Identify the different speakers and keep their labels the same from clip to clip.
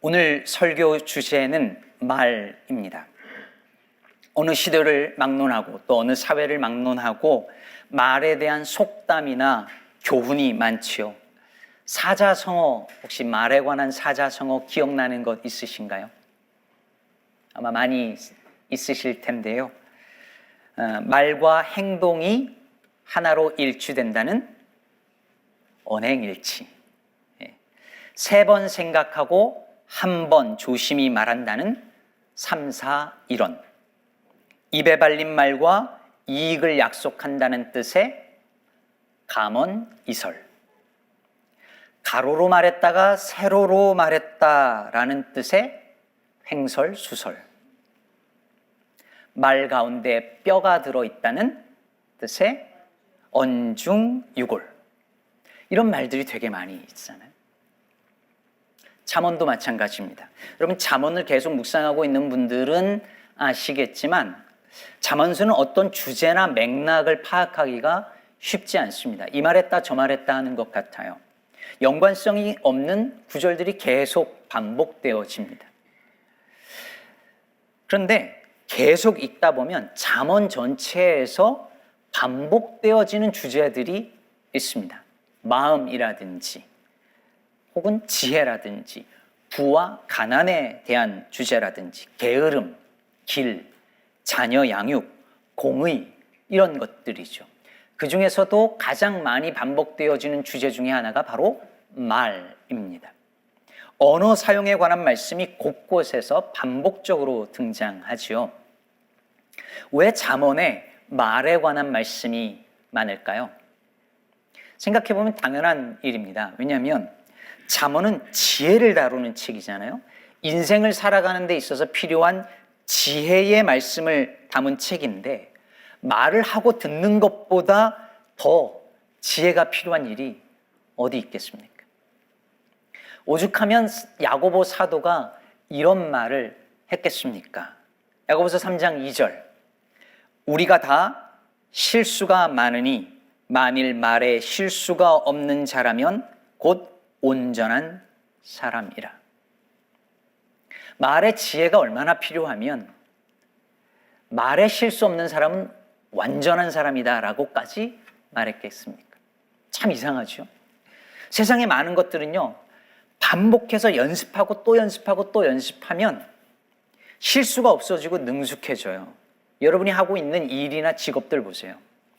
Speaker 1: 오늘 설교 주제는 말입니다. 어느 시대를 막론하고 또 어느 사회를 막론하고 말에 대한 속담이나 교훈이 많지요. 사자성어 혹시 말에 관한 사자성어 기억나는 것 있으신가요? 아마 많이 있으실 텐데요. 어, 말과 행동이 하나로 일치된다는 언행일치. 예. 세번 생각하고 한 번 조심히 말한다는 삼사일원. 입에 발린 말과 이익을 약속한다는 뜻의 감언 이설. 가로로 말했다가 세로로 말했다라는 뜻의 횡설 수설. 말 가운데 뼈가 들어 있다는 뜻의 언중유골. 이런 말들이 되게 많이 있잖아요. 잠언도 마찬가지입니다. 여러분 잠언을 계속 묵상하고 있는 분들은 아시겠지만 잠언수는 어떤 주제나 맥락을 파악하기가 쉽지 않습니다. 이 말했다 저 말했다 하는 것 같아요. 연관성이 없는 구절들이 계속 반복되어집니다. 그런데 계속 읽다 보면 잠언 전체에서 반복되어지는 주제들이 있습니다. 마음이라든지 혹은 지혜라든지 부와 가난에 대한 주제라든지 게으름, 길, 자녀 양육, 공의 이런 것들이죠. 그 중에서도 가장 많이 반복되어지는 주제 중에 하나가 바로 말입니다. 언어 사용에 관한 말씀이 곳곳에서 반복적으로 등장하지요. 왜 잠언에 말에 관한 말씀이 많을까요? 생각해 보면 당연한 일입니다. 왜냐하면 잠언은 지혜를 다루는 책이잖아요. 인생을 살아가는 데 있어서 필요한 지혜의 말씀을 담은 책인데 말을 하고 듣는 것보다 더 지혜가 필요한 일이 어디 있겠습니까? 오죽하면 야고보 사도가 이런 말을 했겠습니까? 야고보서 3장 2절. 우리가 다 실수가 많으니 만일 말에 실수가 없는 자라면 곧 온전한 사람이라. 말의 지혜가 얼마나 필요하면 말에 실수 없는 사람은 완전한 사람이다라고까지 말했겠습니까? 참 이상하죠. 세상에 많은 것들은요, 반복해서 연습하고 또 연습하고 또 연습하면 실수가 없어지고 능숙해져요. 여러분이 하고 있는 일이나 직업들 보세요.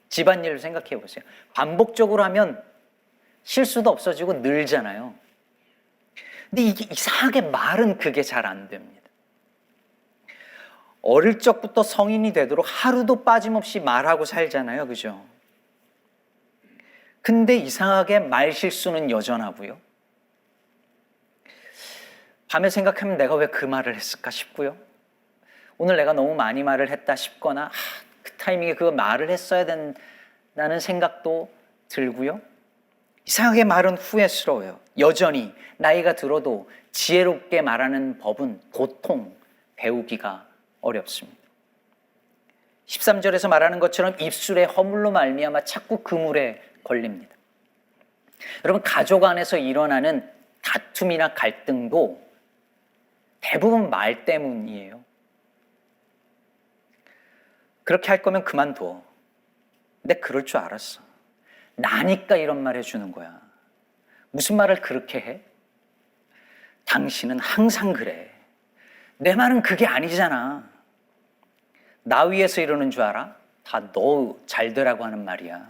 Speaker 1: 집안일을 생각해 보세요. 반복적으로 하면 실수도 없어지고 늘잖아요. 근데 이게 이상하게 말은 그게 잘 안 됩니다. 어릴 적부터 성인이 되도록 하루도 빠짐없이 말하고 살잖아요. 그죠? 근데 이상하게 말 실수는 여전하고요. 밤에 생각하면 내가 왜 그 말을 했을까 싶고요. 오늘 내가 너무 많이 말을 했다 싶거나 아, 그 타이밍에 그 말을 했어야 된다는 생각도 들고요. 이상하게 말은 후회스러워요. 여전히 나이가 들어도 지혜롭게 말하는 법은 보통 배우기가 어렵습니다. 13절에서 말하는 것처럼 입술에 허물로 말미암아 자꾸 그물에 걸립니다. 여러분 가족 안에서 일어나는 다툼이나 갈등도 대부분 말 때문이에요. 그렇게 할 거면 그만둬. 근데 그럴 줄 알았어. 나니까 이런 말 해주는 거야. 무슨 말을 그렇게 해? 당신은 항상 그래. 내 말은 그게 아니잖아. 나 위해서 이러는 줄 알아? 다 너 잘 되라고 하는 말이야.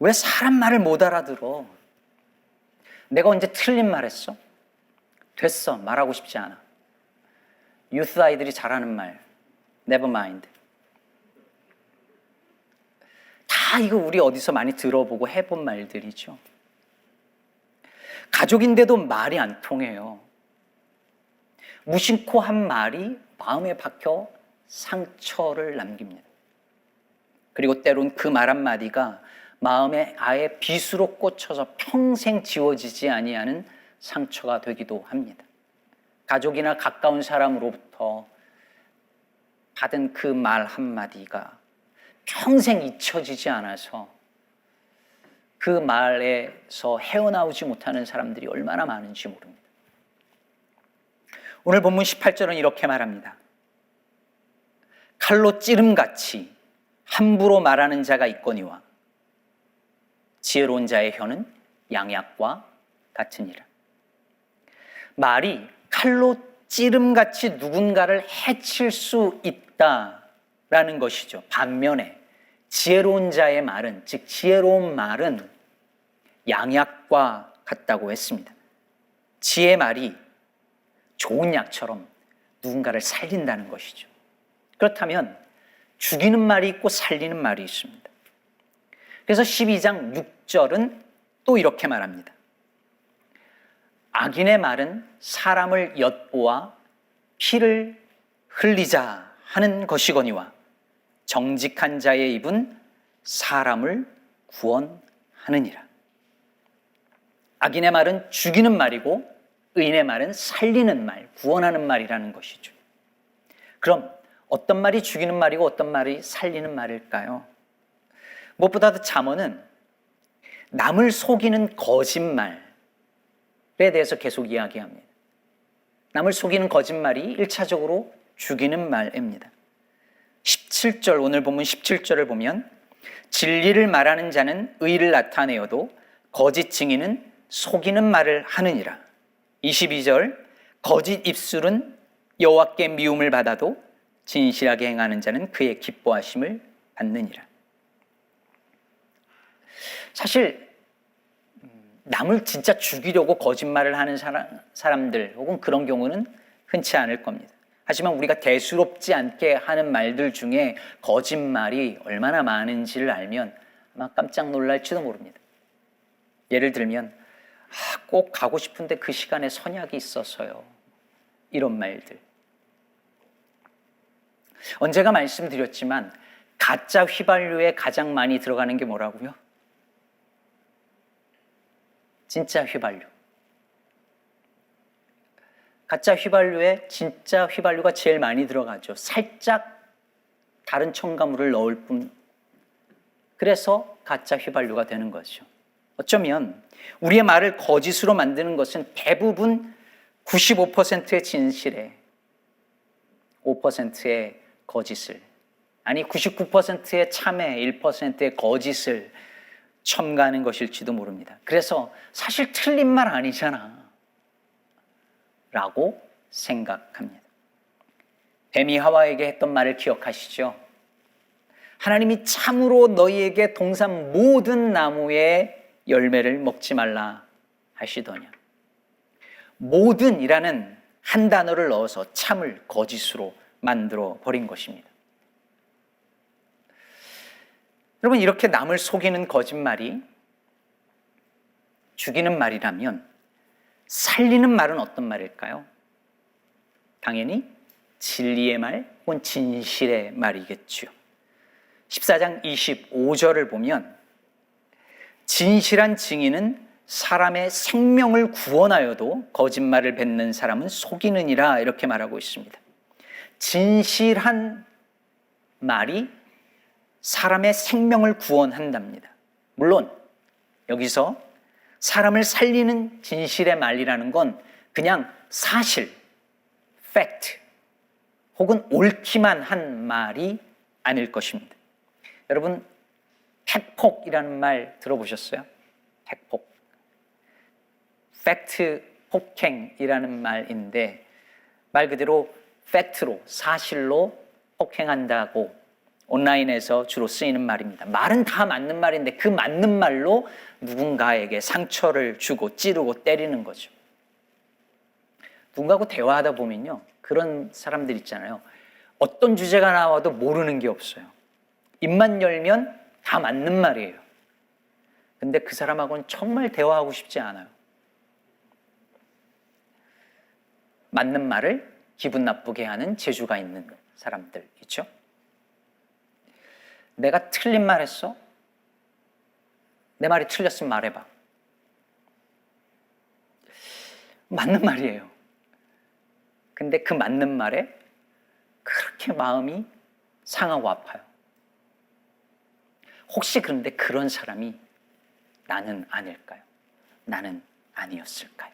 Speaker 1: 왜 사람 말을 못 알아들어? 내가 언제 틀린 말 했어? 됐어. 말하고 싶지 않아. 유스 아이들이 잘하는 말. never mind. 다 이거 우리 어디서 많이 들어보고 해본 말들이죠. 가족인데도 말이 안 통해요. 무심코 한 말이 마음에 박혀 상처를 남깁니다. 그리고 때론 그 말 한마디가 마음에 아예 빗으로 꽂혀서 평생 지워지지 아니하는 상처가 되기도 합니다. 가족이나 가까운 사람으로부터 받은 그 말 한마디가 평생 잊혀지지 않아서 그 말에서 헤어나오지 못하는 사람들이 얼마나 많은지 모릅니다. 오늘 본문 18절은 이렇게 말합니다. 칼로 찌름같이 함부로 말하는 자가 있거니와 지혜로운 자의 혀는 양약과 같으니라. 말이 칼로 찌름같이 누군가를 해칠 수 있다라는 것이죠. 반면에 지혜로운 자의 말은, 즉 지혜로운 말은 양약과 같다고 했습니다. 지혜 말이 좋은 약처럼 누군가를 살린다는 것이죠. 그렇다면 죽이는 말이 있고 살리는 말이 있습니다. 그래서 12장 6절은 또 이렇게 말합니다. 악인의 말은 사람을 엿보아 피를 흘리자 하는 것이거니와 정직한 자의 입은 사람을 구원하느니라. 악인의 말은 죽이는 말이고 의인의 말은 살리는 말, 구원하는 말이라는 것이죠. 그럼 어떤 말이 죽이는 말이고 어떤 말이 살리는 말일까요? 무엇보다도 잠언은 남을 속이는 거짓말에 대해서 계속 이야기합니다. 남을 속이는 거짓말이 1차적으로 죽이는 말입니다. 17절 오늘 본문 17절을 보면 진리를 말하는 자는 의를 나타내어도 거짓 증인은 속이는 말을 하느니라. 22절 거짓 입술은 여호와께 미움을 받아도 진실하게 행하는 자는 그의 기뻐하심을 받느니라. 사실 음, 남을 진짜 죽이려고 거짓말을 하는 사람, 사람들 혹은 그런 경우는 흔치 않을 겁니다. 하지만 우리가 대수롭지 않게 하는 말들 중에 거짓말이 얼마나 많은지를 알면 아마 깜짝 놀랄지도 모릅니다. 예를 들면 아, 꼭 가고 싶은데 그 시간에 선약이 있어서요. 이런 말들. 언제가 말씀드렸지만 가짜 휘발유에 가장 많이 들어가는 게 뭐라고요? 진짜 휘발유. 가짜 휘발유에 진짜 휘발유가 제일 많이 들어가죠. 살짝 다른 첨가물을 넣을 뿐. 그래서 가짜 휘발유가 되는 거죠. 어쩌면 우리의 말을 거짓으로 만드는 것은 대부분 95%의 진실에 5%의 거짓을 아니 99%의 참에 1%의 거짓을 첨가하는 것일지도 모릅니다. 그래서 사실 틀린 말 아니잖아. 라고 생각합니다. 뱀이 하와에게 했던 말을 기억하시죠? 하나님이 참으로 너희에게 동산 모든 나무의 열매를 먹지 말라 하시더냐. 모든이라는 한 단어를 넣어서 참을 거짓으로 만들어 버린 것입니다. 여러분, 이렇게 남을 속이는 거짓말이 죽이는 말이라면 살리는 말은 어떤 말일까요? 당연히 진리의 말 혹은 진실의 말이겠죠. 14장 25절을 보면 진실한 증인은 사람의 생명을 구원하여도 거짓말을 뱉는 사람은 속이느니라 이렇게 말하고 있습니다. 진실한 말이 사람의 생명을 구원한답니다. 물론 여기서 사람을 살리는 진실의 말이라는 건 그냥 사실, fact 혹은 옳기만 한 말이 아닐 것입니다. 여러분 팩폭이라는 말 들어보셨어요? 팩폭. 팩트 폭행이라는 말인데 말 그대로 팩트로 사실로 폭행한다고 온라인에서 주로 쓰이는 말입니다. 말은 다 맞는 말인데 그 맞는 말로 누군가에게 상처를 주고 찌르고 때리는 거죠. 누군가하고 대화하다 보면요. 그런 사람들 있잖아요. 어떤 주제가 나와도 모르는 게 없어요. 입만 열면 다 맞는 말이에요. 근데 그 사람하고는 정말 대화하고 싶지 않아요. 맞는 말을 기분 나쁘게 하는 재주가 있는 사람들 있죠? 내가 틀린 말 했어? 내 말이 틀렸으면 말해봐. 맞는 말이에요. 근데 그 맞는 말에 그렇게 마음이 상하고 아파요. 혹시 그런데 그런 사람이 나는 아닐까요? 나는 아니었을까요?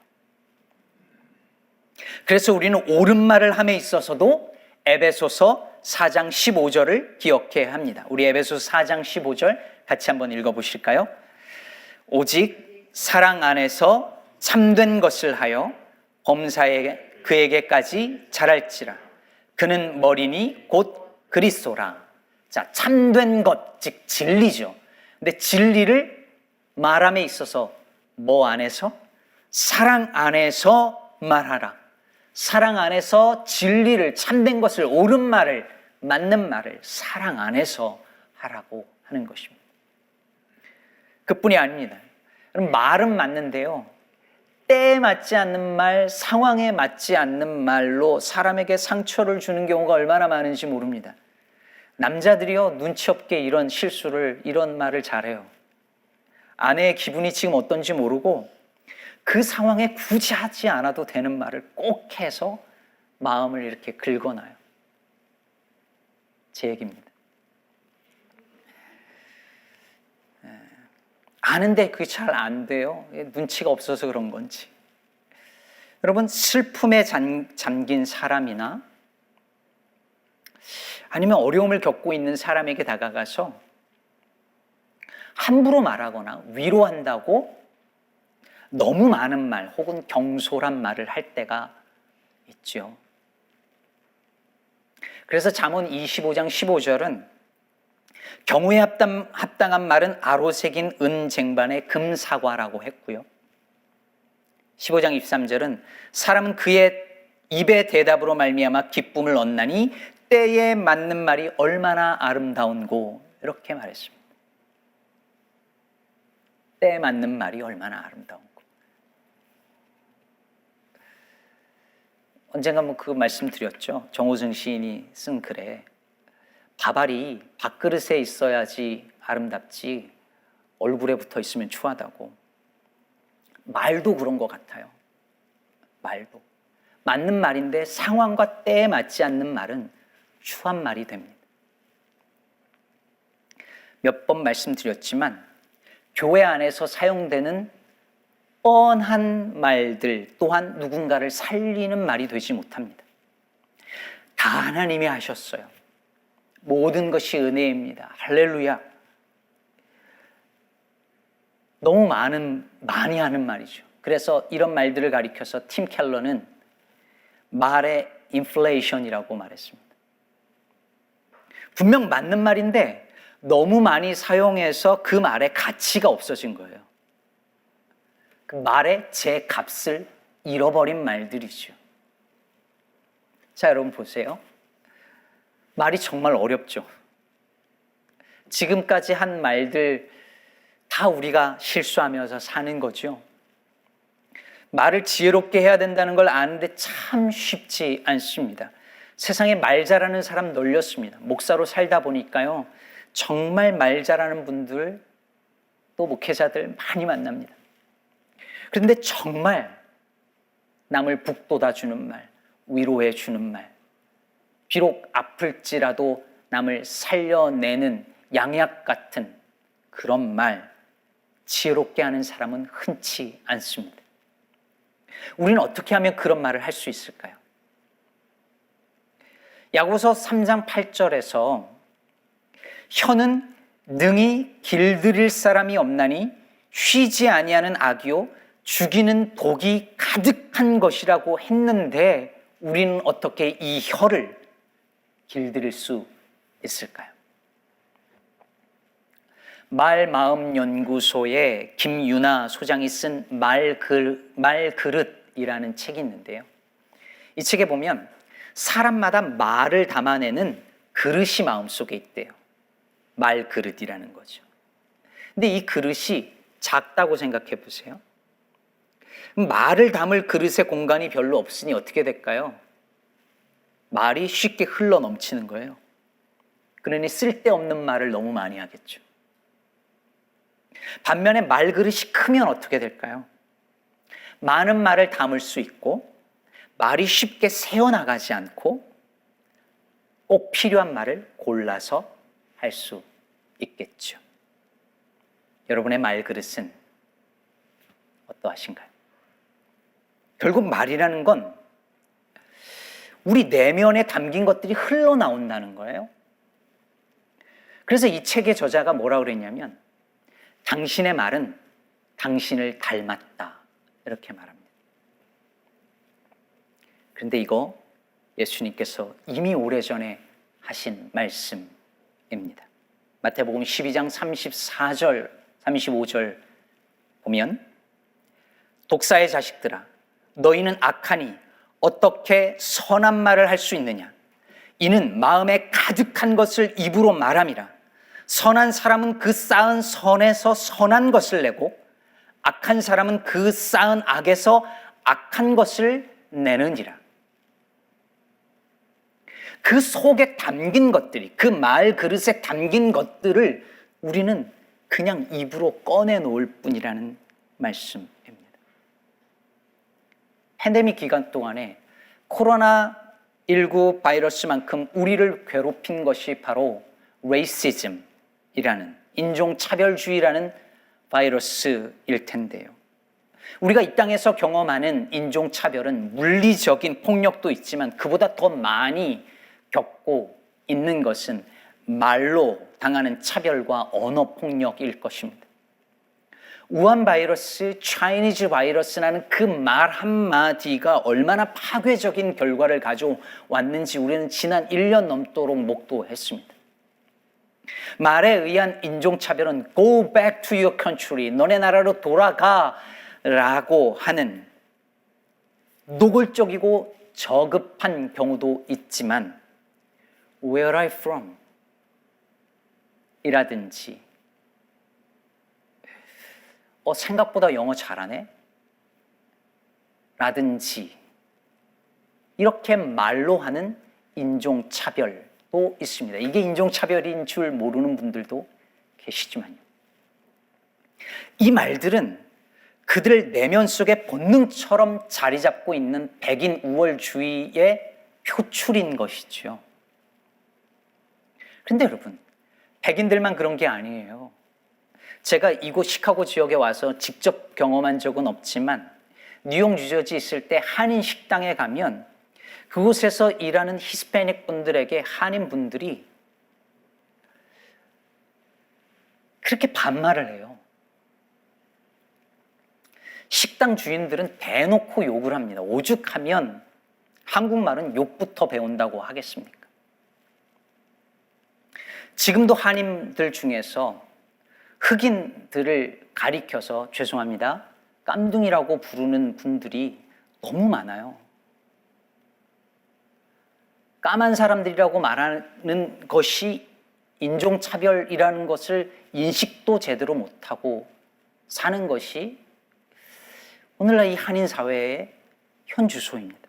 Speaker 1: 그래서 우리는 옳은 말을 함에 있어서도 에베소서 4장 15절을 기억해야 합니다. 우리 에베소서 4장 15절 같이 한번 읽어 보실까요? 오직 사랑 안에서 참된 것을 하여 범사에 그에게까지 자랄지라 그는 머리니 곧 그리스도라. 자, 참된 것, 즉 진리죠. 근데 진리를 말함에 있어서 뭐 안에서? 사랑 안에서 말하라. 사랑 안에서 진리를 참된 것을 옳은 말을 맞는 말을 사랑 안에서 하라고 하는 것입니다. 그뿐이 아닙니다. 말은 맞는데요. 때에 맞지 않는 말, 상황에 맞지 않는 말로 사람에게 상처를 주는 경우가 얼마나 많은지 모릅니다. 남자들이요, 눈치 없게 이런 실수를, 이런 말을 잘해요. 아내의 기분이 지금 어떤지 모르고 그 상황에 굳이 하지 않아도 되는 말을 꼭 해서 마음을 이렇게 긁어놔요. 제 얘기입니다. 예. 아는데 그게 잘 안 돼요. 눈치가 없어서 그런 건지. 여러분, 슬픔에 잠, 잠긴 사람이나 아니면 어려움을 겪고 있는 사람에게 다가가서 함부로 말하거나 위로한다고 너무 많은 말 혹은 경솔한 말을 할 때가 있죠. 그래서 잠언 25장 15절은 경우에 합당, 합당한 말은 아로 새긴 은 쟁반의 금사과라고 했고요. 15장 23절은 사람은 그의 입의 대답으로 말미암아 기쁨을 얻나니 때에 맞는 말이 얼마나 아름다운고 이렇게 말했습니다. 때에 맞는 말이 얼마나 아름다운고. 언젠가 뭐 그 말씀 드렸죠. 정호승 시인이 쓴 글에 밥알이 밥그릇에 있어야지 아름답지 얼굴에 붙어 있으면 추하다고. 말도 그런 것 같아요. 말도. 맞는 말인데 상황과 때에 맞지 않는 말은 추한 말이 됩니다. 몇 번 말씀드렸지만 교회 안에서 사용되는 뻔한 말들 또한 누군가를 살리는 말이 되지 못합니다. 다 하나님이 하셨어요. 모든 것이 은혜입니다. 할렐루야. 너무 많은, 많이 하는 말이죠. 그래서 이런 말들을 가리켜서 팀 켈러는 말의 인플레이션이라고 말했습니다. 분명 맞는 말인데 너무 많이 사용해서 그 말의 가치가 없어진 거예요. 그 말의 제 값을 잃어버린 말들이죠. 자, 여러분 보세요. 말이 정말 어렵죠. 지금까지 한 말들 다 우리가 실수하면서 사는 거죠. 말을 지혜롭게 해야 된다는 걸 아는데 참 쉽지 않습니다. 세상에 말 잘하는 사람 널렸습니다. 목사로 살다 보니까요. 정말 말 잘하는 분들 또 목회자들 많이 만납니다. 그런데 정말 남을 북돋아 주는 말, 위로해 주는 말, 비록 아플지라도 남을 살려내는 양약 같은 그런 말, 지혜롭게 하는 사람은 흔치 않습니다. 우리는 어떻게 하면 그런 말을 할 수 있을까요? 야고서 3장 8절에서 혀는 능히 길들일 사람이 없나니 쉬지 아니하는 악이요 죽이는 독이 가득한 것이라고 했는데 우리는 어떻게 이 혀를 길들일 수 있을까요? 말마음연구소의 김유나 소장이 쓴 말글, 말그릇이라는 책이 있는데요. 이 책에 보면 사람마다 말을 담아내는 그릇이 마음속에 있대요. 말그릇이라는 거죠. 근데 이 그릇이 작다고 생각해 보세요. 말을 담을 그릇의 공간이 별로 없으니 어떻게 될까요? 말이 쉽게 흘러 넘치는 거예요. 그러니 쓸데없는 말을 너무 많이 하겠죠. 반면에 말그릇이 크면 어떻게 될까요? 많은 말을 담을 수 있고 말이 쉽게 새어나가지 않고 꼭 필요한 말을 골라서 할 수 있겠죠. 여러분의 말그릇은 어떠하신가요? 결국 말이라는 건 우리 내면에 담긴 것들이 흘러나온다는 거예요. 그래서 이 책의 저자가 뭐라 그랬냐면 당신의 말은 당신을 닮았다. 이렇게 말합니다. 그런데 이거 예수님께서 이미 오래전에 하신 말씀입니다. 마태복음 12장 34절, 35절 보면 독사의 자식들아 너희는 악하니 어떻게 선한 말을 할 수 있느냐? 이는 마음에 가득한 것을 입으로 말함이라. 선한 사람은 그 쌓은 선에서 선한 것을 내고 악한 사람은 그 쌓은 악에서 악한 것을 내느니라. 그 속에 담긴 것들이 그 말 그릇에 담긴 것들을 우리는 그냥 입으로 꺼내 놓을 뿐이라는 말씀입니다. 팬데믹 기간 동안에 코로나19 바이러스만큼 우리를 괴롭힌 것이 바로 레이시즘이라는 인종차별주의라는 바이러스일 텐데요. 우리가 이 땅에서 경험하는 인종차별은 물리적인 폭력도 있지만 그보다 더 많이 겪고 있는 것은 말로 당하는 차별과 언어 폭력일 것입니다. 우한 바이러스, 차이니즈 바이러스라는 그 말 한마디가 얼마나 파괴적인 결과를 가져왔는지 우리는 지난 1년 넘도록 목도했습니다. 말에 의한 인종차별은 go back to your country, 너네 나라로 돌아가 라고 하는 노골적이고 저급한 경우도 있지만 where you from? 이라든지 어, 생각보다 영어 잘하네? 라든지 이렇게 말로 하는 인종차별도 있습니다. 이게 인종차별인 줄 모르는 분들도 계시지만요. 이 말들은 그들 내면 속에 본능처럼 자리 잡고 있는 백인 우월주의의 표출인 것이죠. 그런데 여러분, 백인들만 그런 게 아니에요. 제가 이곳 시카고 지역에 와서 직접 경험한 적은 없지만 뉴욕, 뉴저지 있을 때 한인 식당에 가면 그곳에서 일하는 히스패닉 분들에게 한인 분들이 그렇게 반말을 해요. 식당 주인들은 대놓고 욕을 합니다. 오죽하면 한국말은 욕부터 배운다고 하겠습니까? 지금도 한인들 중에서 흑인들을 가리켜서 죄송합니다. 깜둥이라고 부르는 분들이 너무 많아요. 까만 사람들이라고 말하는 것이 인종차별이라는 것을 인식도 제대로 못하고 사는 것이 오늘날 이 한인 사회의 현주소입니다.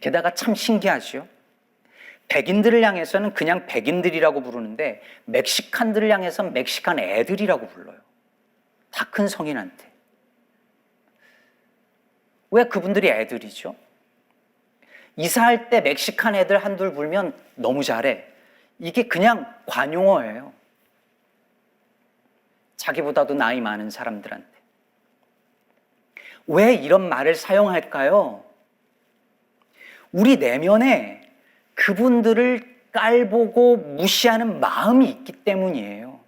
Speaker 1: 게다가 참 신기하죠. 백인들을 향해서는 그냥 백인들이라고 부르는데 멕시칸들을 향해서는 멕시칸 애들이라고 불러요. 다 큰 성인한테. 왜 그분들이 애들이죠? 이사할 때 멕시칸 애들 한둘 불면 너무 잘해. 이게 그냥 관용어예요. 자기보다도 나이 많은 사람들한테. 왜 이런 말을 사용할까요? 우리 내면에 그분들을 깔보고 무시하는 마음이 있기 때문이에요.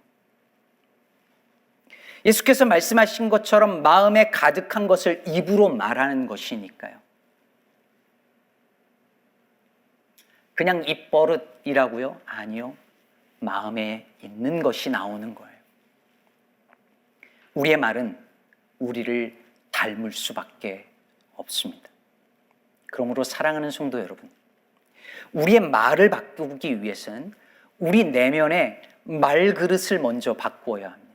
Speaker 1: 예수께서 말씀하신 것처럼 마음에 가득한 것을 입으로 말하는 것이니까요. 그냥 입버릇이라고요? 아니요. 마음에 있는 것이 나오는 거예요. 우리의 말은 우리를 닮을 수밖에 없습니다. 그러므로 사랑하는 성도 여러분, 우리의 말을 바꾸기 위해서는 우리 내면의 말그릇을 먼저 바꾸어야 합니다.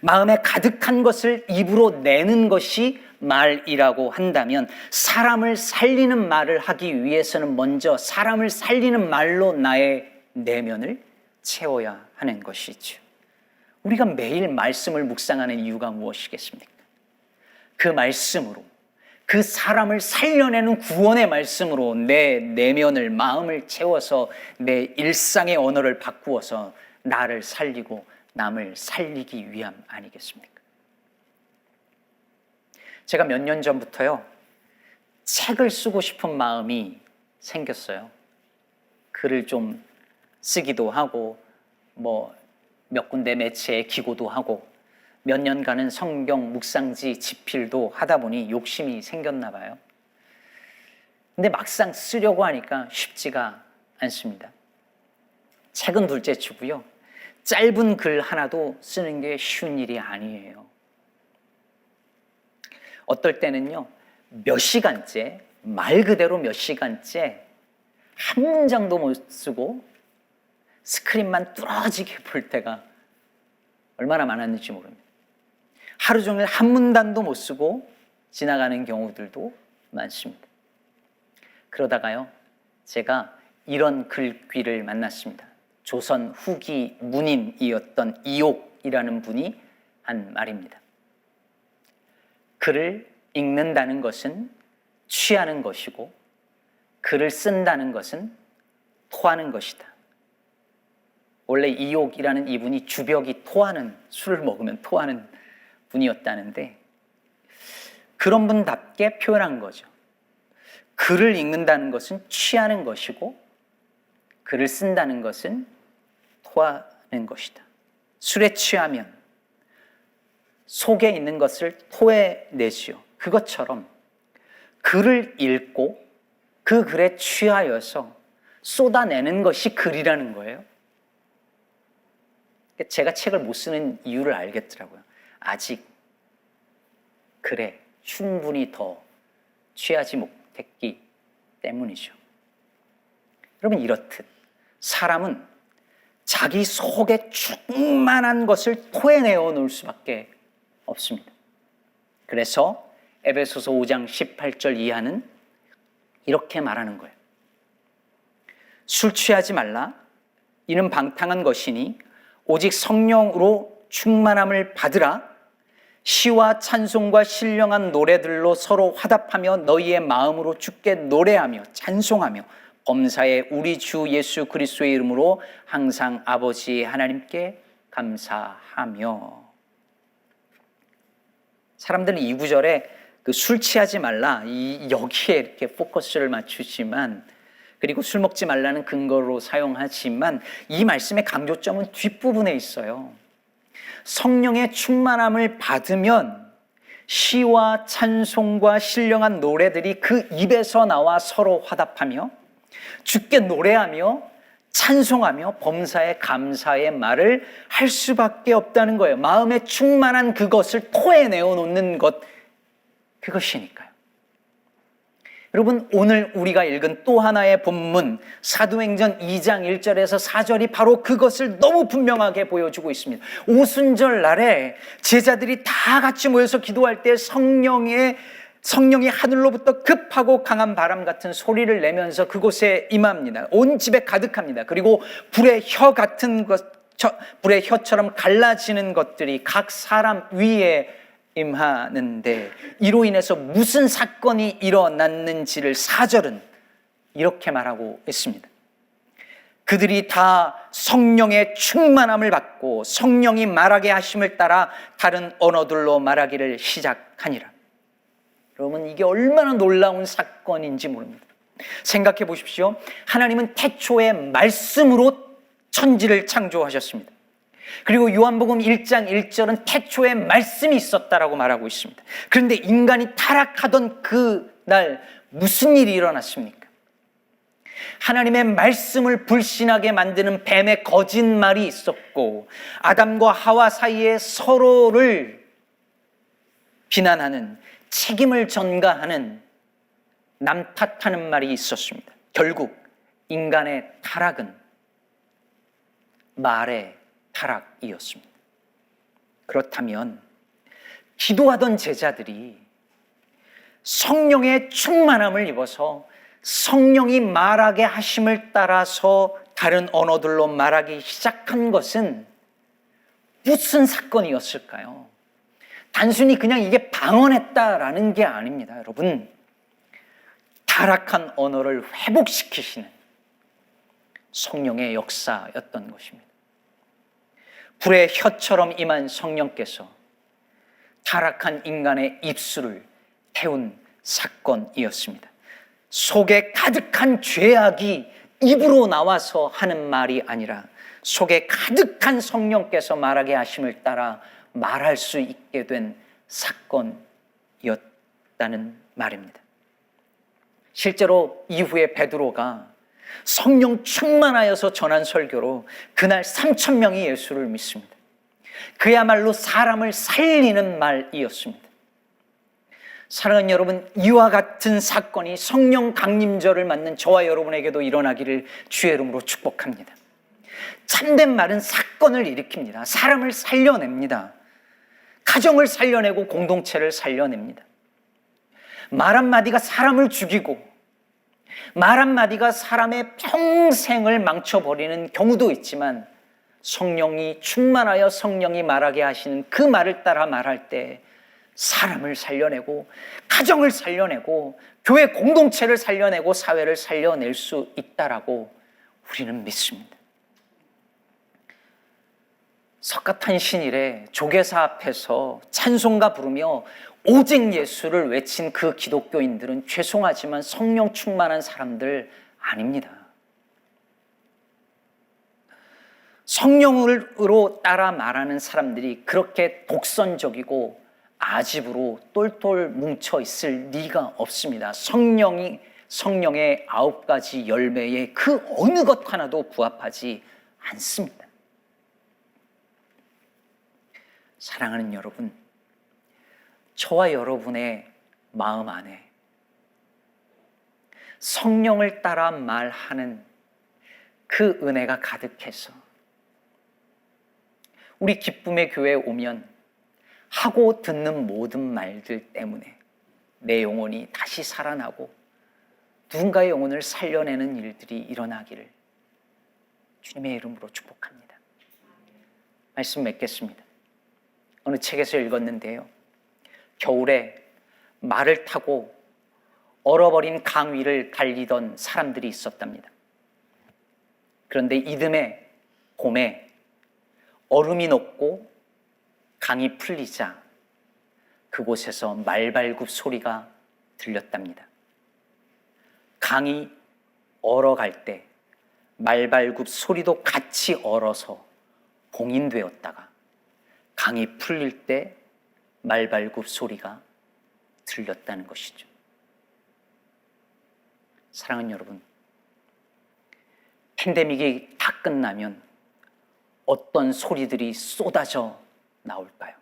Speaker 1: 마음에 가득한 것을 입으로 내는 것이 말이라고 한다면 사람을 살리는 말을 하기 위해서는 먼저 사람을 살리는 말로 나의 내면을 채워야 하는 것이죠. 우리가 매일 말씀을 묵상하는 이유가 무엇이겠습니까? 그 말씀으로 그 사람을 살려내는 구원의 말씀으로 내 내면을 마음을 채워서 내 일상의 언어를 바꾸어서 나를 살리고 남을 살리기 위함 아니겠습니까? 제가 몇 년 전부터요 책을 쓰고 싶은 마음이 생겼어요. 글을 좀 쓰기도 하고 뭐 몇 군데 매체에 기고도 하고 몇 년간은 성경 묵상지 집필도 하다 보니 욕심이 생겼나 봐요. 근데 막상 쓰려고 하니까 쉽지가 않습니다. 책은 둘째 치고요. 짧은 글 하나도 쓰는 게 쉬운 일이 아니에요. 어떨 때는요, 몇 시간째, 말 그대로 몇 시간째 한 문장도 못 쓰고 스크린만 뚫어지게 볼 때가 얼마나 많았는지 모릅니다. 하루 종일 한 문단도 못 쓰고 지나가는 경우들도 많습니다. 그러다가요, 제가 이런 글귀를 만났습니다. 조선 후기 문인이었던 이옥이라는 분이 한 말입니다. 글을 읽는다는 것은 취하는 것이고, 글을 쓴다는 것은 토하는 것이다. 원래 이옥이라는 이분이 주벽이 토하는 술을 먹으면 토하는 분이었다는데 그런 분답게 표현한 거죠. 글을 읽는다는 것은 취하는 것이고 글을 쓴다는 것은 토하는 것이다. 술에 취하면 속에 있는 것을 토해내지요. 그것처럼 글을 읽고 그 글에 취하여서 쏟아내는 것이 글이라는 거예요. 제가 책을 못 쓰는 이유를 알겠더라고요. 아직 글에 충분히 더 취하지 못했기 때문이죠. 여러분 이렇듯 사람은 자기 속에 충만한 것을 토해내어 놓을 수밖에 없습니다. 그래서 에베소서 5장 18절 이하는 이렇게 말하는 거예요. 술 취하지 말라. 이는 방탕한 것이니 오직 성령으로 충만함을 받으라. 시와 찬송과 신령한 노래들로 서로 화답하며 너희의 마음으로 주께 노래하며 찬송하며 범사에 우리 주 예수 그리스도의 이름으로 항상 아버지 하나님께 감사하며 사람들은 이 구절에 그 술 취하지 말라 이 여기에 이렇게 포커스를 맞추지만 그리고 술 먹지 말라는 근거로 사용하지만 이 말씀의 강조점은 뒷부분에 있어요. 성령의 충만함을 받으면 시와 찬송과 신령한 노래들이 그 입에서 나와 서로 화답하며 주께 노래하며 찬송하며 범사에 감사의 말을 할 수밖에 없다는 거예요. 마음에 충만한 그것을 토해내어 놓는 것 그것이니까요. 여러분 오늘 우리가 읽은 또 하나의 본문 사도행전 2장 1절에서 4절이 바로 그것을 너무 분명하게 보여주고 있습니다. 오순절 날에 제자들이 다 같이 모여서 기도할 때 성령의 성령이 하늘로부터 급하고 강한 바람 같은 소리를 내면서 그곳에 임합니다. 온 집에 가득합니다. 그리고 불의 혀 같은 것, 불의 혀처럼 갈라지는 것들이 각 사람 위에 임하는데 이로 인해서 무슨 사건이 일어났는지를 사절은 이렇게 말하고 있습니다. 그들이 다 성령의 충만함을 받고 성령이 말하게 하심을 따라 다른 언어들로 말하기를 시작하니라. 여러분 이게 얼마나 놀라운 사건인지 모릅니다. 생각해 보십시오. 하나님은 태초에 말씀으로 천지를 창조하셨습니다. 그리고 요한복음 1장 1절은 태초에 말씀이 있었다라고 말하고 있습니다. 그런데 인간이 타락하던 그 날 무슨 일이 일어났습니까? 하나님의 말씀을 불신하게 만드는 뱀의 거짓말이 있었고 아담과 하와 사이에 서로를 비난하는 책임을 전가하는 남 탓하는 말이 있었습니다. 결국 인간의 타락은 말의 타락이었습니다. 그렇다면 기도하던 제자들이 성령의 충만함을 입어서 성령이 말하게 하심을 따라서 다른 언어들로 말하기 시작한 것은 무슨 사건이었을까요? 단순히 그냥 이게 방언했다라는 게 아닙니다, 여러분. 타락한 언어를 회복시키시는 성령의 역사였던 것입니다. 불의 혀처럼 임한 성령께서 타락한 인간의 입술을 태운 사건이었습니다. 속에 가득한 죄악이 입으로 나와서 하는 말이 아니라 속에 가득한 성령께서 말하게 하심을 따라 말할 수 있게 된 사건이었다는 말입니다. 실제로 이후에 베드로가 성령 충만하여서 전한 설교로 그날 3천 명이 예수를 믿습니다. 그야말로 사람을 살리는 말이었습니다. 사랑하는 여러분, 이와 같은 사건이 성령 강림절을 맞는 저와 여러분에게도 일어나기를 주의 이름으로 축복합니다. 참된 말은 사건을 일으킵니다. 사람을 살려냅니다. 가정을 살려내고 공동체를 살려냅니다. 말 한마디가 사람을 죽이고 말 한마디가 사람의 평생을 망쳐버리는 경우도 있지만 성령이 충만하여 성령이 말하게 하시는 그 말을 따라 말할 때 사람을 살려내고 가정을 살려내고 교회 공동체를 살려내고 사회를 살려낼 수 있다라고 우리는 믿습니다. 석가탄신일에 조계사 앞에서 찬송가 부르며 오직 예수를 외친 그 기독교인들은 죄송하지만 성령 충만한 사람들 아닙니다. 성령으로 따라 말하는 사람들이 그렇게 독선적이고 아집으로 똘똘 뭉쳐 있을 리가 없습니다. 성령이 성령의 아홉 가지 열매에 그 어느 것 하나도 부합하지 않습니다. 사랑하는 여러분, 저와 여러분의 마음 안에 성령을 따라 말하는 그 은혜가 가득해서 우리 기쁨의 교회에 오면 하고 듣는 모든 말들 때문에 내 영혼이 다시 살아나고 누군가의 영혼을 살려내는 일들이 일어나기를 주님의 이름으로 축복합니다. 말씀 맺겠습니다. 어느 책에서 읽었는데요. 겨울에 말을 타고 얼어버린 강 위를 달리던 사람들이 있었답니다. 그런데 이듬해 봄에 얼음이 녹고 강이 풀리자 그곳에서 말발굽 소리가 들렸답니다. 강이 얼어갈 때 말발굽 소리도 같이 얼어서 봉인되었다가 강이 풀릴 때 말발굽 소리가 들렸다는 것이죠. 사랑하는 여러분, 팬데믹이 다 끝나면 어떤 소리들이 쏟아져 나올까요?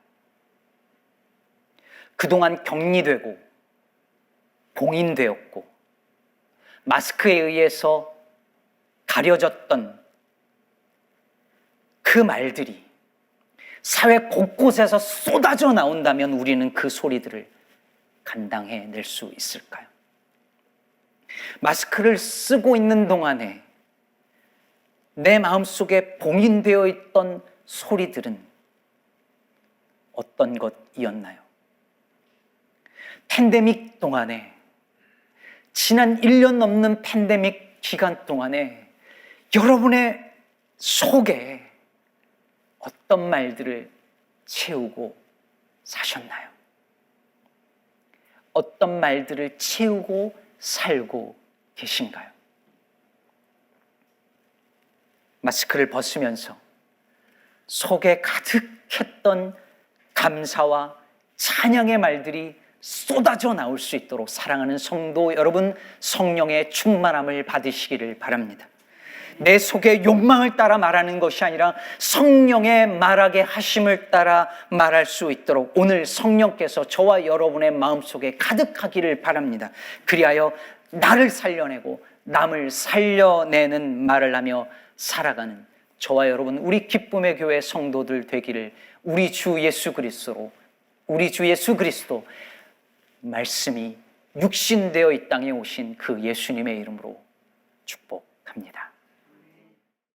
Speaker 1: 그동안 격리되고 봉인되었고 마스크에 의해서 가려졌던 그 말들이 사회 곳곳에서 쏟아져 나온다면 우리는 그 소리들을 감당해 낼 수 있을까요? 마스크를 쓰고 있는 동안에 내 마음속에 봉인되어 있던 소리들은 어떤 것이었나요? 팬데믹 동안에 지난 1년 넘는 팬데믹 기간 동안에 여러분의 속에 어떤 말들을 채우고 사셨나요? 어떤 말들을 채우고 살고 계신가요? 마스크를 벗으면서 속에 가득했던 감사와 찬양의 말들이 쏟아져 나올 수 있도록 사랑하는 성도 여러분 성령의 충만함을 받으시기를 바랍니다. 내 속의 욕망을 따라 말하는 것이 아니라 성령의 말하게 하심을 따라 말할 수 있도록 오늘 성령께서 저와 여러분의 마음속에 가득하기를 바랍니다. 그리하여 나를 살려내고 남을 살려내는 말을 하며 살아가는 저와 여러분 우리 기쁨의 교회 성도들 되기를 우리 주 예수 그리스도로 우리 주 예수 그리스도 말씀이 육신되어 이 땅에 오신 그 예수님의 이름으로 축복합니다.